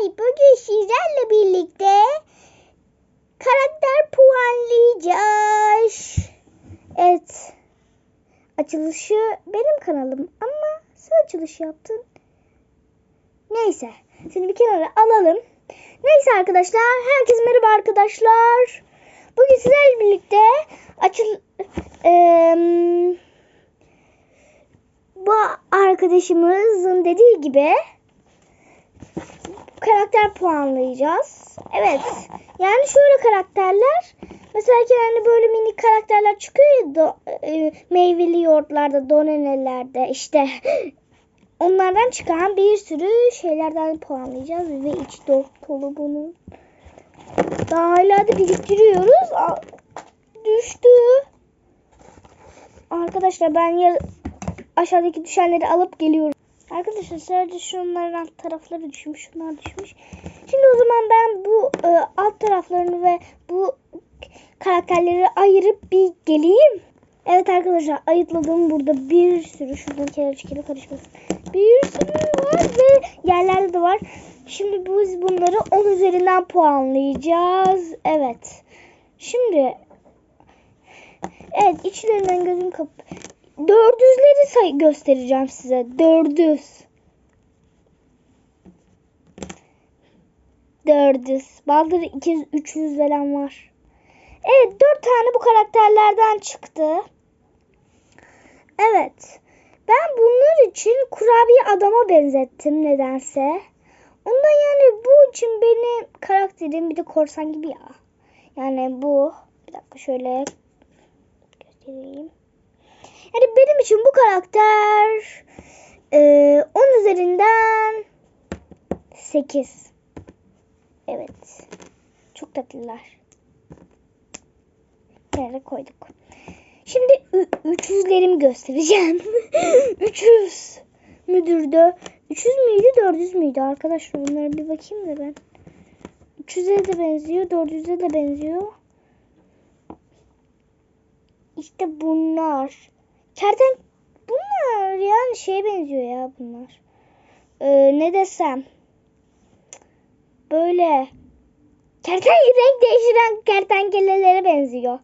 Arkadaşlar bugün sizlerle birlikte karakter puanlayacağız. Evet. Açılışı benim kanalım ama sen açılışı yaptın. Neyse. Seni bir kenara alalım. Neyse arkadaşlar. Herkese merhaba arkadaşlar. Bugün sizlerle birlikte açıl... Eee bu arkadaşımızın dediği gibi karakter puanlayacağız. Evet. Yani şöyle karakterler mesela yani böyle mini karakterler çıkıyor ya do, e, meyveli yoğurtlarda, donenelerde işte onlardan çıkan bir sürü şeylerden puanlayacağız ve içi dolu bunun. Daha hala da biriktiriyoruz. Aa, düştü. Arkadaşlar ben aşağıdaki düşenleri alıp geliyorum. Arkadaşlar sadece şunların alt tarafları düşmüş. Şunlar düşmüş. Şimdi o zaman ben bu e, alt taraflarını ve bu karakterleri ayırıp bir geleyim. Evet arkadaşlar ayıtladım burada bir sürü şuradan kenara çekelim karışmasın. Bir sürü var ve yerlerde de var. Şimdi biz bunları 10 üzerinden puanlayacağız. Evet. Şimdi Evet içlerinden gözüm kap dördüzleri say göstereceğim size. Dördüz. Dördüz. Bazıları 200, 300 falan var. Evet dört tane bu karakterlerden çıktı. Evet. Ben bunlar için kurabiye adama benzettim nedense. Ondan yani bu için benim karakterim bir de korsan gibi ya. Yani bu. Bir dakika şöyle göstereyim. Yani benim için bu karakter e, 10 üzerinden 8. Evet. Çok tatlılar. Nereye koyduk. Şimdi 300'lerimi göstereceğim. 300 müdürdü. 300 müydü 400 müydü arkadaşlar onlara bir bakayım da ben. 300'e de benziyor 400'e de benziyor. İşte bunlar. Kerten bunlar yani şeye benziyor ya bunlar. Ee, ne desem. Böyle kerten renk değiştiren kertenkelelere benziyor.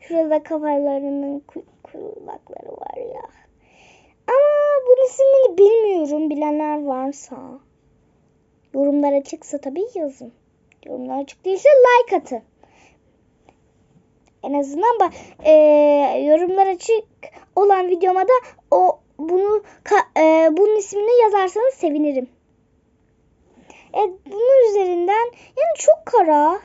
Şurada kafalarının kulakları var ya. Ama bunun ismini bilmiyorum. Bilenler varsa. Yorumlar açıksa tabii yazın. Yorumlar açık değilse like atın. En azından bak e, yorumlar açık olan videoma da o bunu e, bunun ismini yazarsanız sevinirim. Evet bunun üzerinden yani çok kara.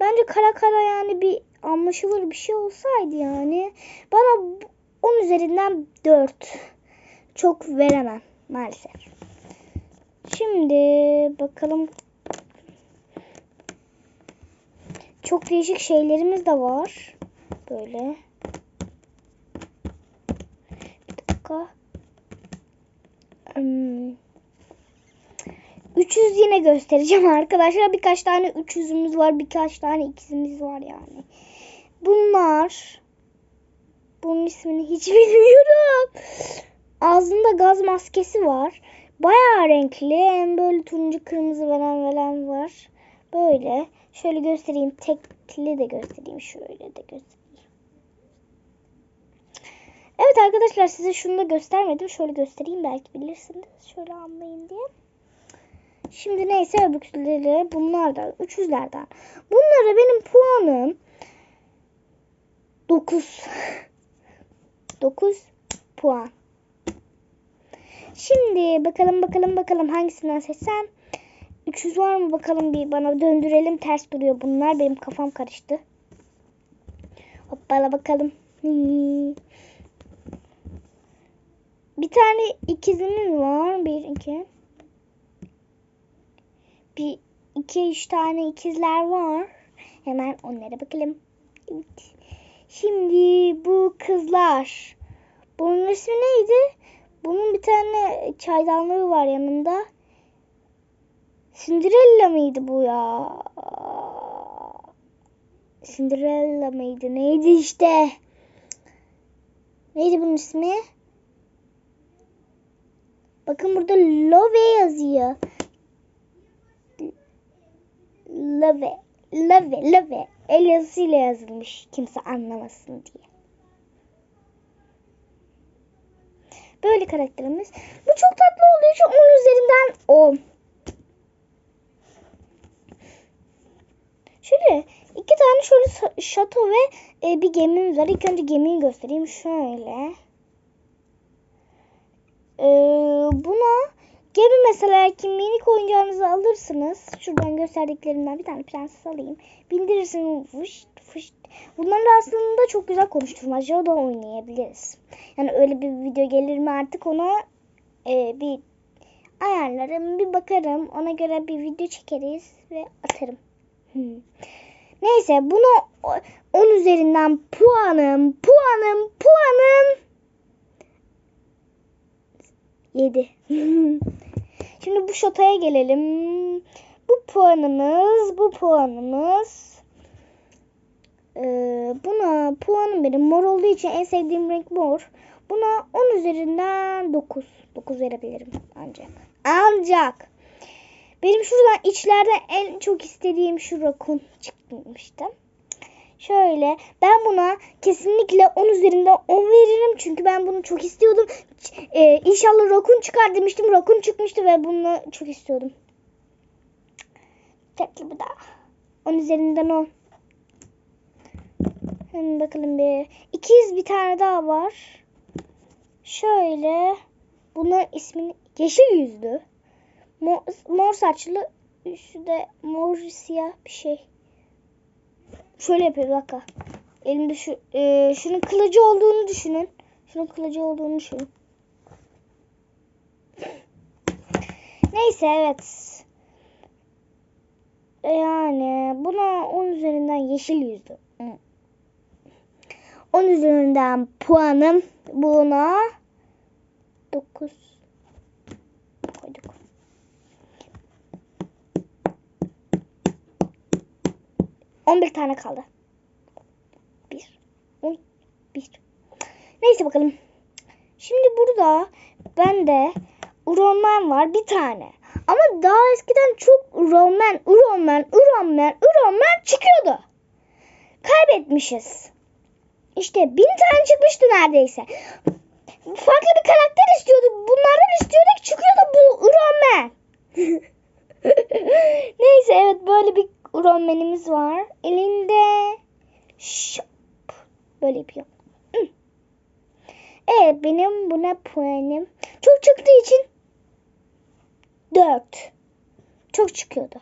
Bence kara kara yani bir anlaşılır bir şey olsaydı yani. Bana 10 üzerinden 4. Çok veremem maalesef. Şimdi bakalım. Çok değişik şeylerimiz de var. Böyle. Bir dakika. Hmm. 300 yine göstereceğim arkadaşlar. Birkaç tane 300'ümüz var. Birkaç tane ikizimiz var yani. Bunlar. Bunun ismini hiç bilmiyorum. Ağzında gaz maskesi var. Bayağı renkli. Hem böyle turuncu kırmızı veren veren var. Böyle. Şöyle göstereyim. Tekli de göstereyim. Şöyle de göstereyim. Evet arkadaşlar size şunu da göstermedim. Şöyle göstereyim belki bilirsiniz. Şöyle anlayın diye. Şimdi neyse öbürleri bunlardan. 300'lerden. Bunlara benim puanım 9. 9 puan. Şimdi bakalım bakalım bakalım hangisinden seçsem. 300 var mı bakalım bir bana döndürelim. Ters duruyor bunlar. Benim kafam karıştı. Hoppala bakalım. Bir tane ikizimiz var. Bir, iki. Bir, iki, üç tane ikizler var. Hemen onlara bakalım. Evet. Şimdi bu kızlar. Bunun ismi neydi? Bunun bir tane çaydanlığı var yanında. Cinderella mıydı bu ya? Cinderella mıydı? Neydi işte? Neydi bunun ismi? Bakın burada Love yazıyor. Love. Love. Love. El yazısıyla yazılmış. Kimse anlamasın diye. Böyle karakterimiz. Bu çok tatlı olduğu için 10 üzerinden 10. Şöyle iki tane şöyle şato ve e, bir gemimiz var. İlk önce gemiyi göstereyim. Şöyle. Ee, buna gemi mesela ki minik oyuncağınızı alırsınız. Şuradan gösterdiklerimden bir tane prenses alayım. Bindirirsiniz. Fışt fışt. Bunları aslında çok güzel konuşturmaca da oynayabiliriz. Yani öyle bir video gelir mi artık ona e, bir ayarlarım, bir bakarım. Ona göre bir video çekeriz ve atarım. Neyse buna 10 üzerinden puanım, puanım, puanım 7. Şimdi bu şotaya gelelim. Bu puanımız, bu puanımız. Ee, buna puanım benim mor olduğu için en sevdiğim renk mor. Buna 10 üzerinden 9. 9 verebilirim ancak. Ancak. Benim şuradan içlerden en çok istediğim şu rakun çıkmıştı. Şöyle ben buna kesinlikle 10 üzerinden 10 veririm. Çünkü ben bunu çok istiyordum. Ee, inşallah rakun çıkar demiştim. Rakun çıkmıştı ve bunu çok istiyordum. Tatlı bu da. 10 üzerinden 10. Hemen bakalım bir. İkiz bir tane daha var. Şöyle. Bunların ismini yeşil yüzlü. Mor, mor saçlı. Şu da mor siyah bir şey. Şöyle yapıyor bir dakika. Elimde şu e, şunun kılıcı olduğunu düşünün. Şunun kılıcı olduğunu düşünün. Neyse evet. Yani buna 10 üzerinden yeşil yüzlü. Hı. 10 üzerinden puanım buna 9 11 tane kaldı. 1 11 Neyse bakalım. Şimdi burada bende Uronman var bir tane. Ama daha eskiden çok Uronman, Uronman, Uronman, Uronman çıkıyordu. Kaybetmişiz. İşte bin tane çıkmıştı neredeyse. Farklı bir karakter istiyorduk. Bunlardan istiyorduk çıkıyordu bu Uronman. Neyse evet böyle bir Uroman'imiz var. Elinde şap. Böyle yapıyor. Evet benim buna puanım çok çıktığı için 4. Çok çıkıyordu.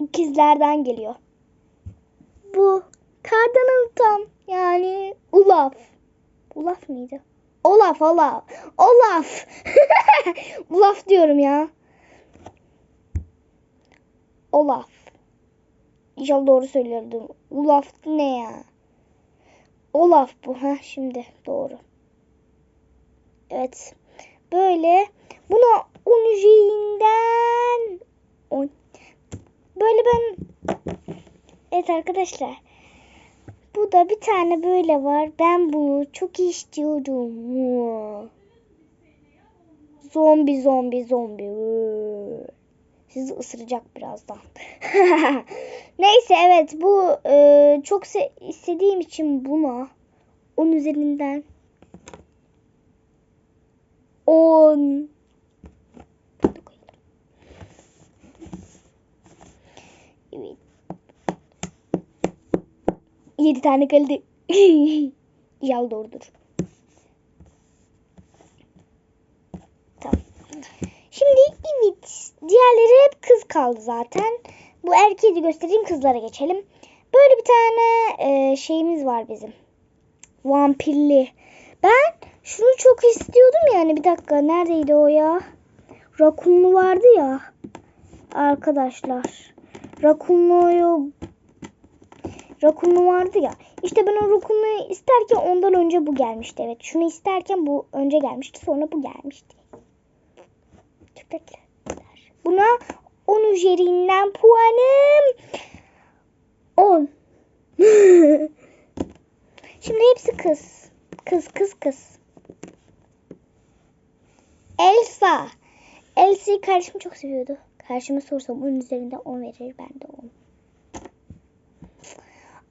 İkizlerden geliyor. Bu kardanın tam yani Ulaf. Ulaf mıydı? Olaf, Olaf. Olaf. Ulaf diyorum ya. Olaf. İnşallah doğru söylüyordum. Olaf ne ya? Olaf bu. ha şimdi doğru. Evet. Böyle buna 10 üzerinden 10. Böyle ben Evet arkadaşlar. Bu da bir tane böyle var. Ben bunu çok istiyorum. Zombi zombi zombi. Sizi ısıracak birazdan. Neyse evet bu e, çok istediğim için buna 10 üzerinden 10 Evet. 7 tane kaldı. Yal doğrudur. Şimdi evet. Diğerleri hep kız kaldı zaten. Bu erkeği göstereyim kızlara geçelim. Böyle bir tane e, şeyimiz var bizim. Vampirli. Ben şunu çok istiyordum yani bir dakika neredeydi o ya? Rakunlu vardı ya. Arkadaşlar. Rakunluyu Rakunlu vardı ya. İşte ben o Rakunlu'yu isterken ondan önce bu gelmişti. Evet şunu isterken bu önce gelmişti. Sonra bu gelmişti. Köpekler. Buna 10 üzerinden puanım 10. Şimdi hepsi kız. Kız kız kız. Elsa. Elsa'yı kardeşim çok seviyordu. Karşıma sorsam 10 üzerinde 10 verir. Ben de 10.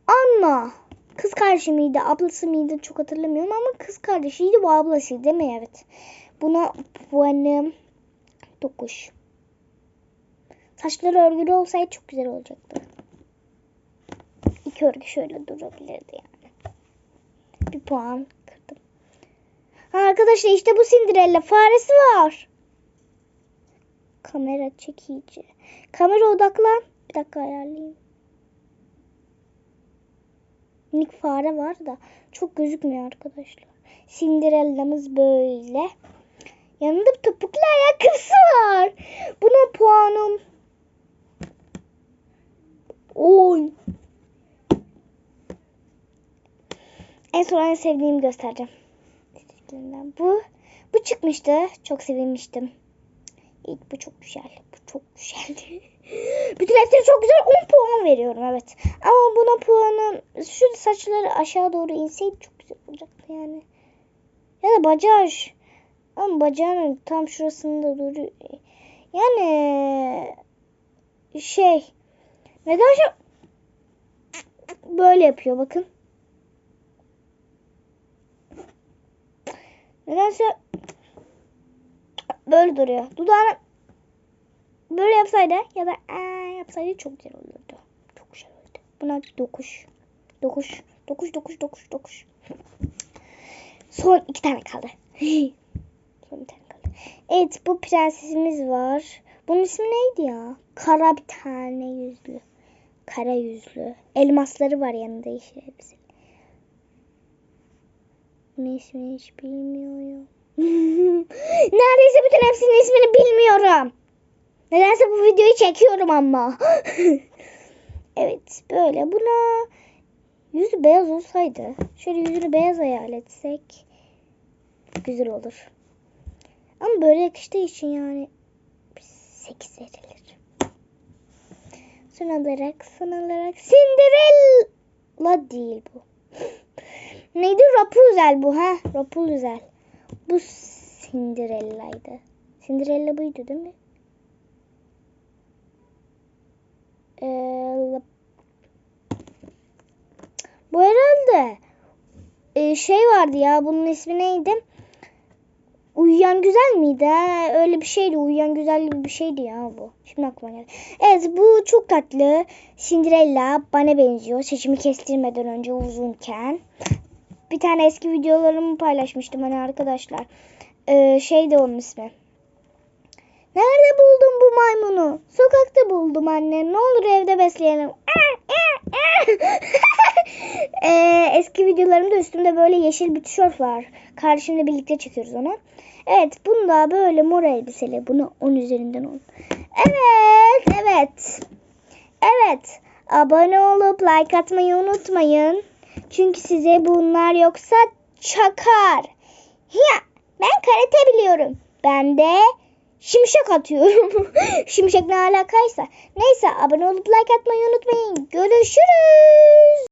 Ama kız kardeşi miydi, ablası mıydı çok hatırlamıyorum ama kız kardeşiydi bu ablasıydı değil mi? Evet. Buna puanım 9. Saçları örgülü olsaydı çok güzel olacaktı. İki örgü şöyle durabilirdi yani. Bir puan kırdım. Ha arkadaşlar işte bu Cinderella faresi var. Kamera çekici. Kamera odaklan. Bir dakika ayarlayayım. Minik fare var da çok gözükmüyor arkadaşlar. Cinderella'mız böyle. Yanında topuklu ayakkabısı var. Buna puanım 10. En son en sevdiğimi göstereceğim. Bu bu çıkmıştı. Çok sevinmiştim. İlk bu çok güzel. Bu çok güzeldi. Bütün hepsine çok güzel 10 puan veriyorum evet. Ama buna puanım şu saçları aşağı doğru inseydi çok güzel olacaktı yani. Ya da bacağı ama bacağının tam şurasında duruyor. Yani şey neden şu böyle yapıyor bakın. Nedense böyle duruyor. Dudağını böyle yapsaydı ya da ee yapsaydı çok güzel olurdu. Çok güzel olurdu. Buna dokuş. Dokuş. Dokuş dokuş dokuş dokuş. Son iki tane kaldı. Son bir tane kaldı. Evet bu prensesimiz var. Bunun ismi neydi ya? Kara bir tane yüzlü. Kara yüzlü. Elmasları var yanında yeşil elbise. Bunun ismini hiç bilmiyorum. Neredeyse bütün hepsinin ismini bilmiyorum. Nedense bu videoyu çekiyorum ama. evet böyle buna yüzü beyaz olsaydı şöyle yüzünü beyaz hayal etsek güzel olur. Ama böyle yakıştığı için yani 8 verilir. Son olarak son olarak Cinderella değil bu. Neydi? Rapunzel bu ha? Rapunzel. Bu Cinderella'ydı. Cinderella buydu değil mi? Ee, bu herhalde ee, şey vardı ya bunun ismi neydi? Uyuyan güzel miydi? Öyle bir şeydi. Uyuyan güzel gibi bir şeydi ya bu. Şimdi aklıma geldi. Evet bu çok tatlı. Cinderella bana benziyor. Saçımı kestirmeden önce uzunken. Bir tane eski videolarımı paylaşmıştım hani arkadaşlar. Ee, şeydi onun ismi. Nerede buldun bu maymunu? Sokakta buldum anne. Ne olur evde besleyelim. ee, eski videolarımda üstümde böyle yeşil bir tişört var. Kardeşimle birlikte çekiyoruz onu. Evet bunda böyle mor elbiseli. Bunu 10 üzerinden 10. Evet evet. Evet. Abone olup like atmayı unutmayın. Çünkü size bunlar yoksa çakar. Ya ben karate biliyorum. Ben de şimşek atıyorum. şimşek ne alakaysa. Neyse abone olup like atmayı unutmayın. Görüşürüz.